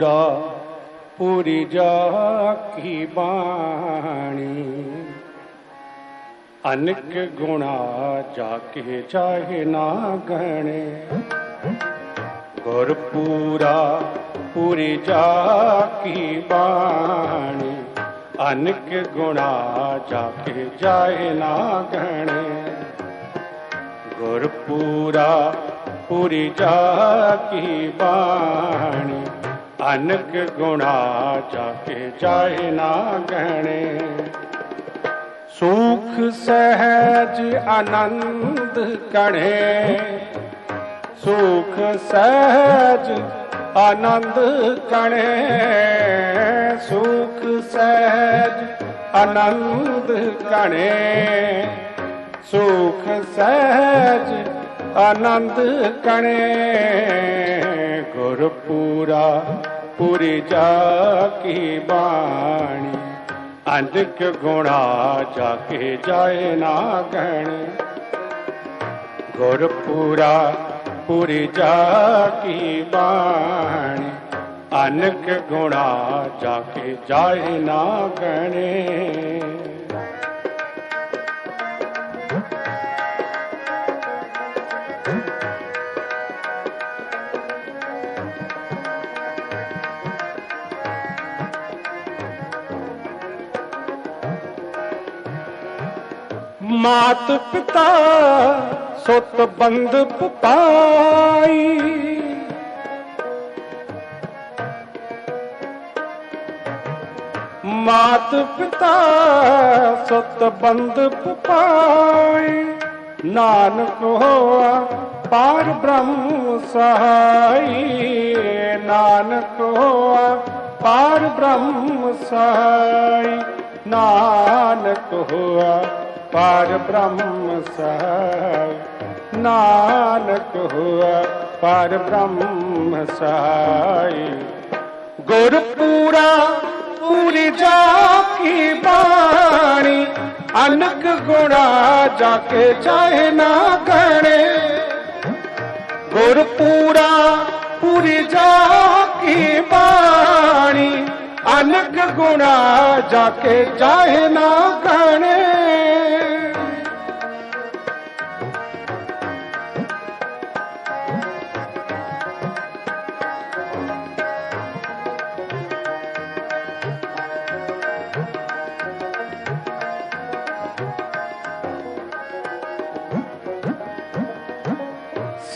ਪੂਰਾ, ਪੂਰੀ ਜਾ ਕੀ ਬਾਣੀ। ਅਨਕ ਗੁਣਾ ਜਾ ਕੇ ਚਾਹੇ ਨਾ ਗਣੇ। ਗੁਰ ਪੂਰਾ, ਪੂਰੀ ਜਾ ਕੀ ਬਾਣੀ। ਅਨਕ ਗੁਣਾ ਜਾ ਕੇ ਜਾਏ ਨਾ ਗਣੇ। ਗੁਰ ਪੂਰਾ, ਪੂਰੀ ਜਾ ਕੀ ਬਾਣੀ। ਅਨਕ ਗੁਣਾ ਜਾ ਕੇ ਜਾਏ ਨਾ ਗਹਿਣੇ। ਸੁਖ, ਸਹਿਜ, ਆਨੰਦ ਕਣੇ ਸੁਖ, ਸਹਿਜ, ਆਨੰਦ ਕਣੇ ਸੁਖ, ਸਹਿਜ, ਆਨੰਦ ਕਣੇ ਸੁਖ, ਸਹਿਜ, ਆਨੰਦ ਕਣੇ ਗੁਰ ਪੂਰਾ ਪੂਰੀ ਜਾ ਕੀ ਬਾਣੀ। ਅਨਕ ਗੁਣਾ ਜਾ ਕੇ ਜਾਏ ਨਾ ਗਣੇ ਗੁਰ ਪੂਰਾ ਪੂਰੀ ਜਾ ਕੀ ਬਾਣੀ। ਅਨਕ ਗੁਣਾ ਜਾ ਕੇ ਜਾਏ ਨਾ ਗਣੇ ਮਾਤ ਪਿਤਾ, ਸੁਤ ਬੰਦ ਪਾਈ। ਮਾਤ ਪਿਤਾ, ਸੁਤ ਬੰਦ ਪਾਈ। ਨਾਨਕ ਹੋਆ ਪਾਰ ਬ੍ਰਹਮ ਸਹਾਈ। ਨਾਨਕ ਹੋਆ ਪਾਰ ਬ੍ਰਹਮ ਸਹਾਈ। ਨਾਨਕ ਹੋਆ ਪਰ ਬ੍ਰਹਮ ਸਹਾਈ ਨਾਨਕ ਹੋਆ ਪਾਰ ਬ੍ਰਹਮ ਸਹਾਈ ਗੁਰ ਪੂਰਾ ਪੂਰੀ ਜਾ ਕੀ ਬਾਣੀ, ਅਨਕ ਗੁਣਾ ਜਾ ਕੇ ਚਾਹੇ ਨਾ ਗਣੇ। ਗੁਰ ਪੂਰਾ ਪੂਰੀ ਜਾ ਕੀ ਬਾਣੀ, ਅਨਕ ਗੁਣਾ ਜਾ ਕੇ ਚਾਹੇ ਨਾ ਗਣੇ।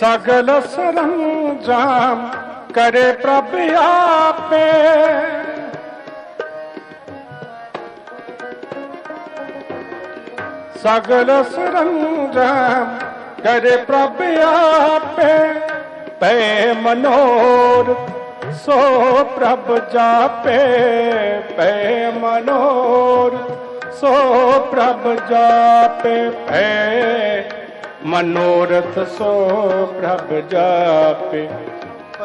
ਸਗਲ ਸਰੰਜਾਮ ਕਰੇ ਪ੍ਰਭ ਆਪੇ। ਸਗਲ ਸਰੰਜਾਮ ਕਰੇ ਪ੍ਰਭ ਆਪੇ। ਪੈ ਮਨੋਰ ਸੋ ਪ੍ਰਭ ਜਾਪੇ। ਪੈ ਮਨੋਰ ਸੋ ਪ੍ਰਭ ਜਾਪੇ। ਪੈ ਮਨੋਰਥ ਸੋ ਪ੍ਰਭ ਜਾਪੇ।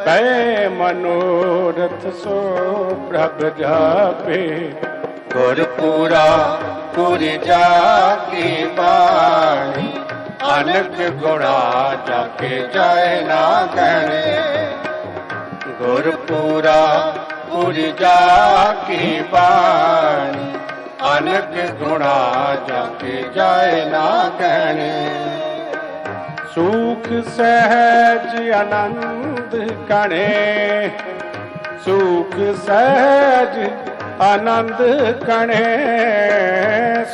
ਪੈ ਮਨੋਰਥ ਸੋ ਪ੍ਰਭ ਜਾਪੇ। ਗੁਰ ਪੂਰਾ ਪੂਰੀ ਜਾ ਕੇ ਬਾਣੀ ਅਨਕ ਗੁਣਾ ਜਾ ਕੇ ਜਾਏ ਨਾ ਗਣੇ ਗੁਰ ਪੂਰਾ ਪੂਰੀ ਜਾ ਕੇ ਬਾਣੀ ਅਨਕ ਗੁਣਾ ਜਾ ਕੇ ਜਾਏ ਨਾ ਗਣੇ ਸੁਖ ਸਹਿਜ ਆਨੰਦ ਕਣੇ। ਸੁਖ ਸਹਿਜ ਆਨੰਦ ਕਣੇ।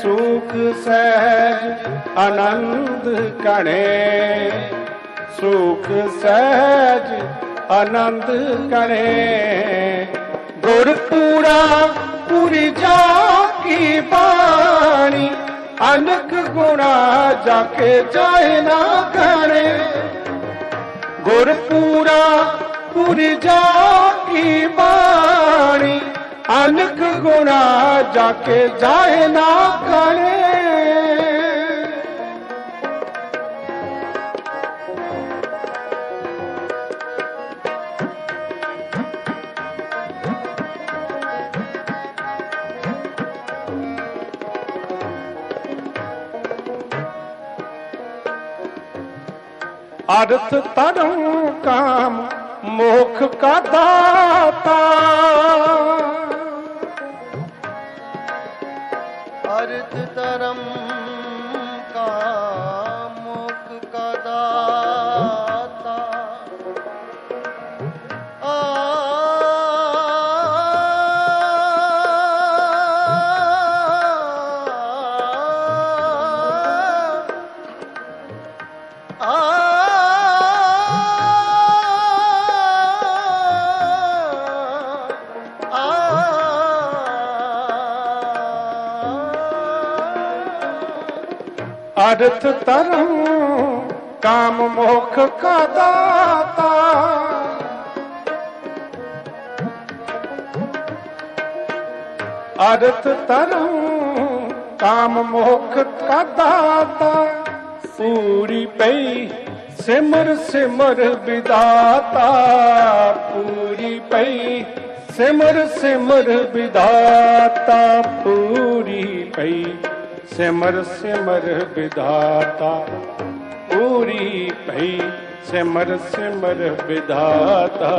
ਸੁਖ ਸਹਿਜ ਆਨੰਦ ਕਣੇ। ਸੁਖ ਸਹਿਜ ਆਨੰਦ ਕਣੇ। ਗੁਰ ਪੂਰਾ ਪੂਰੀ ਜਾ ਕੀ ਬਾਣੀ। ਅਨਕ ਗੁਣਾ ਜਾ ਕੇ ਜਾਏ ਨਾ ਕਰੇ। ਗੁਰ ਪੂਰਾ ਪੂਰੀ ਜਾ ਕੀ ਬਾਣੀ। ਅਨਕ ਗੁਣਾ ਜਾ ਕੇ ਜਾਏ ਨਾ ਕਰੇ। ਅਰਥ ਤਰਉ ਕਾਮ ਮੋਖ ਕਾ ਦਾਤਾ ਅਰਥ ਤਰਮ अर्थ धर्म काम मोख का दाता अर्थ धर्म काम मोख का दाता पूरी पई सिमर सिमर विदाता पूरी पई सिमर सिमर विदाता पूरी पई ਸਿਮਰ ਸਿਮਰ ਵਿਧਾਤਾ। ਪੂਰੀ ਭਈ ਸਿਮਰ ਸਿਮਰ ਵਿਧਾਤਾ।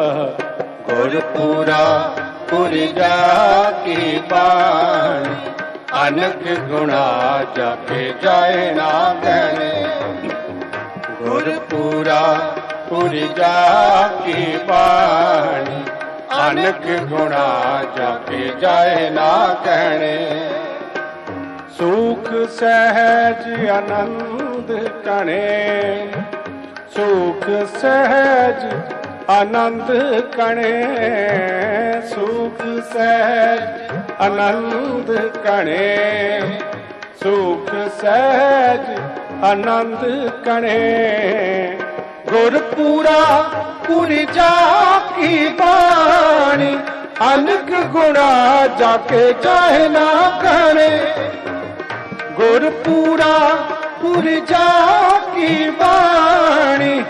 ਗੁਰ ਪੂਰਾ ਪੁਰ ਜਾ ਕੇ ਬਾਣੀ। ਅਨਕ ਗੁਣਾ ਜਾਪੇ ਜਾਏ ਨਾ ਕਹਿਣੇ ਗੁਰ ਪੂਰਾ ਪੁਰ ਜਾ ਕੇ ਬਾਣੀ। ਅਨਕ ਗੁਣਾ ਜਾਪੇ ਜਾਏ ਨਾ ਕਹਿਣੇ ਸੁਖ ਸਹਿਜ ਆਨੰਦ ਕਣੇ। ਸੁਖ ਸਹਿਜ ਆਨੰਦ ਕਣੇ। ਸੁਖ ਸਹਿਜ ਆਨੰਦ ਕਣੇ। ਸੁਖ ਸਹਿਜ ਆਨੰਦ ਕਣੇ। ਗੁਰ ਪੂਰਾ ਪੁਰੀ ਜਾ ਕੀ ਬਾਣੀ। ਅਨਕ ਗੁਣਾ ਜਾ ਕੇ ਚਾਹੇ ਨਾ ਕਰੇ। ਗੁਰ ਪੂਰਾ ਜਾ ਕੀ ਬਾਣੀ?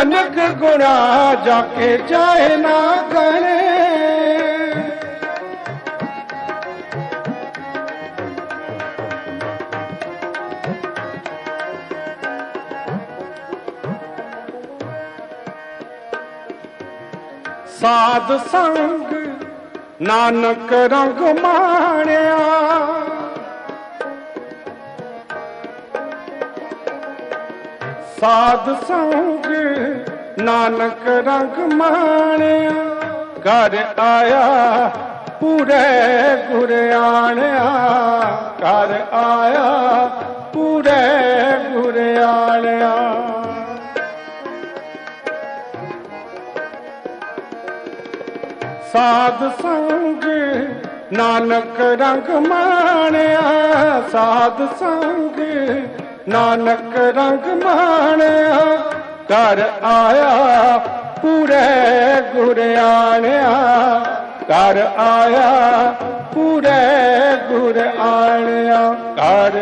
ਅਨਕ ਗੁਣਾ ਜਾ ਕੇ ਜਾਏ ਨਾ ਕਰੇ। ਸਾਧ ਸੰਗ ਨਾਨਕ ਰੰਗ ਮਾਣਿਆ। ਸਾਧ ਸੰਗ ਨਾਨਕ ਰੰਗ ਮਾਣਿਆ, ਘਰ ਆਇਆ, ਪੂਰੇ ਗੁਰਿਆਣਿਆ ਘਰ ਆਇਆ, ਪੂਰੇ ਗੁਰਿਆਣਿਆ ਸਾਧ ਸੰਗ ਨਾਨਕ ਰੰਗ ਮਾਣਿਆ, ਸਾਧ ਸੰਗ ਨਾਨਕ ਰੰਗ ਮਾਣਿਆ, ਘਰ ਆਇਆ, ਪੂਰੇ ਗੁਰਿਆਣਿਆ ਘਰ ਆਇਆ, ਪੂਰੇ ਗੁਰ ਆਣਿਆ, ਘਰ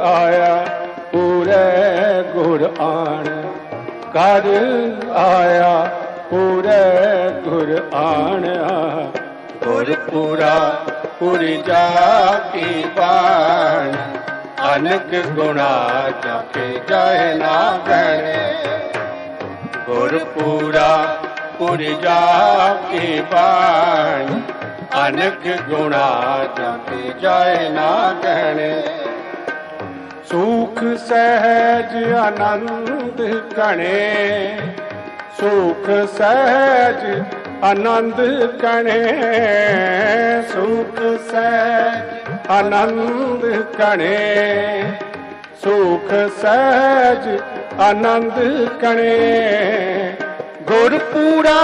ਆਇਆ, ਪੂਰੇ ਗੁਰ ਆਣਿਆ। ਘਰ ਆਇਆ, ਪੂਰੇ ਗੁਰ ਆਣਿਆ। ਗੁਰ ਪੂਰਾ ਪੁਰੀ ਜਾ ਕੀ ਬਾਣ। ਅਨਕ ਗੁਣਾ ਜਾਕੇ ਜਾਏ ਨਾ ਗਣੇ ਗੁਰ ਪੂਰਾ ਪੁਰੀ ਜਾ ਬਾਣ ਅਨਕ ਗੁਣਾ ਜਾਕੇ ਜਾਏ ਨਾ ਗਣੇ ਸੁਖ ਸਹਿਜ ਆਨੰਦ ਕਣੇ, ਸੁਖ ਸਹਿਜ ਆਨੰਦ ਕਣੇ। ਸੁਖ ਸਹਿਜ ਆਨੰਦ ਕਣੇ, ਸੁਖ ਸਹਿਜ ਆਨੰਦ ਕਣੇ। ਗੁਰ ਪੂਰਾ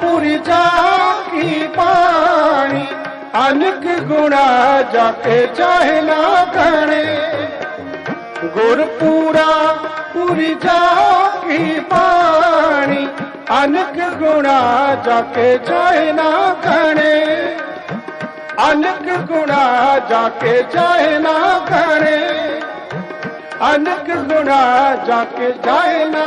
ਪੁਰ ਜਾ ਕੀ ਪਾਣੀ, ਅਨਕ ਗੁਣਾ ਜਾ ਕੇ ਚਾਹੇ ਨਾ ਕਣੇ। ਗੁਰ ਪੂਰਾ ਪੁਰੀ ਜਾ ਕੀ ਪਾਣੀ, ਅਨਕ ਗੁਣਾ ਜਾ ਕੇ ਜਾਏ ਨਾ ਕਣੇ। ਅਨਕ ਗੁਣਾ ਜਾ ਕੇ ਜਾਏ ਨਾ ਕਣੇ ਅਨਕ ਗੁਣਾ ਜਾ ਕੇ ਜਾਏ ਨਾ